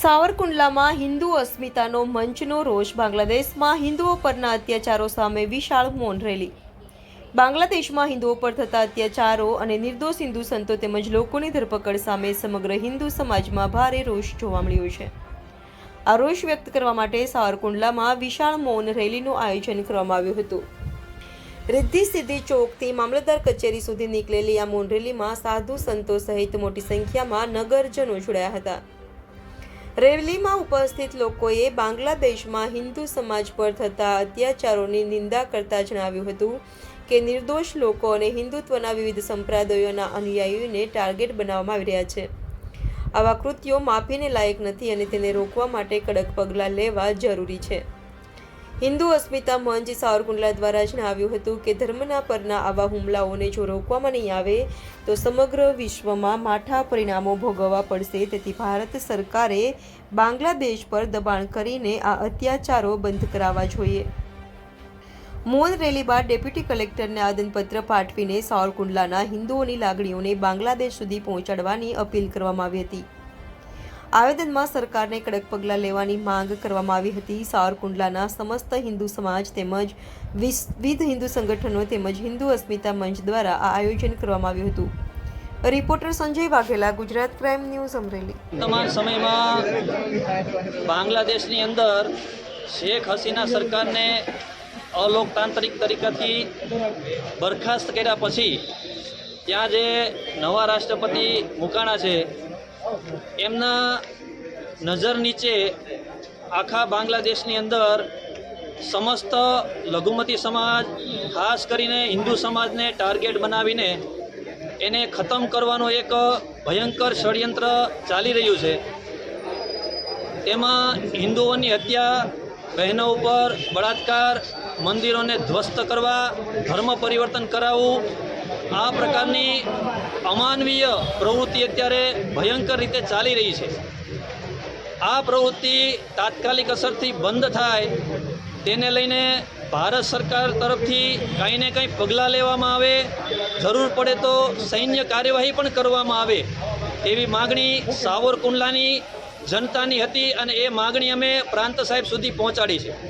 સાવરકુંડલામાં હિન્દુ અસ્મિતાનો મંચનો રોષ બાંગ્લાદેશમાં હિન્દુઓ પરના અત્યાચારો સામે વિશાળ મૌન રેલી. બાંગ્લાદેશમાં હિન્દુઓ પર થતા અત્યાચારો અને નિર્દોષ હિન્દુ સંતો તેમજ લોકોની ધરપકડ સામે સમગ્ર હિન્દુ સમાજમાં ભારે રોષ જોવા મળ્યો છે. આ રોષ વ્યક્ત કરવા માટે સાવરકુંડલામાં વિશાળ મૌન રેલીનું આયોજન કરવામાં આવ્યું હતું. રિદ્ધિ સિદ્ધિ ચોકથી મામલતદાર કચેરી સુધી નીકળેલી આ મૌન રેલીમાં સાધુ સંતો સહિત મોટી સંખ્યામાં નગરજનો જોડાયા હતા. રેલીમાં ઉપસ્થિત લોકોએ બાંગ્લાદેશમાં હિન્દુ સમાજ પર થતા અત્યાચારોની નિંદા કરતા જણાવ્યું હતું કે નિર્દોષ લોકો અને હિન્દુત્વના વિવિધ સંપ્રદાયોના અનુયાયીઓને ટાર્ગેટ બનાવવામાં આવી રહ્યા છે. આવા કૃત્યો માફીને લાયક નથી અને તેને રોકવા માટે કડક પગલાં લેવા જરૂરી છે. હિન્દુ અસ્મિતા મંચ સાવરકુંડલા દ્વારા જણાવ્યું હતું કે ધર્મના પરના આવા હુમલાઓને જો રોકવામાં નહીં આવે, તો સમગ્ર વિશ્વમાં માઠા પરિણામો ભોગવવા પડશે. તેથી ભારત સરકારે બાંગ્લાદેશ પર દબાણ કરીને આ અત્યાચારો બંધ કરાવવા જોઈએ. મૌન રેલી બાદ ડેપ્યુટી કલેક્ટરને આદનપત્ર પાઠવીને સાવરકુંડલાના હિન્દુઓની લાગણીઓને બાંગ્લાદેશ સુધી પહોંચાડવાની અપીલ કરવામાં આવી હતી. આવેદનમાં સરકારને કડક પગલાં લેવાની માંગ કરવામાં આવી હતી. સાવરકુંડલાના સમસ્ત હિન્દુ સમાજ તેમજ વિવિધ હિન્દુ સંગઠનો તેમજ હિન્દુ અસ્મિતા મંચ દ્વારા આ આયોજન કરવામાં આવ્યું હતું. Reporter Sanjay Vaghela, Gujarat crime news Amreli. વર્તમાન સમયમાં બાંગ્લાદેશની અંદર શેખ હસીના સરકારને અલોકતાંત્રિક તરીકાથી બરખાસ્ત કર્યા પછી ત્યાં જે નવા રાષ્ટ્રપતિ મુકાણા છે એમના નજર નીચે આખા બાંગ્લાદેશની અંદર સમસ્ત લઘુમતી સમાજ, ખાસ કરીને હિન્દુ સમાજને ટાર્ગેટ બનાવીને એને ખતમ કરવાનો એક ભયંકર ષડયંત્ર ચાલી રહ્યું છે. તેમાં હિન્દુઓની હત્યા, બહેનો ઉપર બળાત્કાર, મંદિરોને ધ્વસ્ત કરવા, ધર્મ પરિવર્તન કરાવવું આ પ્રકારની અમાનવીય પ્રવૃત્તિ અત્યારે ભયંકર રીતે ચાલી રહી છે. આ પ્રવૃત્તિ તાત્કાલિક અસરથી બંધ થાય, તેને લઈને ભારત સરકાર તરફથી કંઈ ને કંઈ પગલાં લેવામાં આવે, જરૂર પડે તો સૈન્ય કાર્યવાહી પણ કરવામાં આવે એવી માગણી સાવરકુંડલાની જનતાની હતી અને એ માગણી અમે પ્રાંત સાહેબ સુધી પહોંચાડી છે.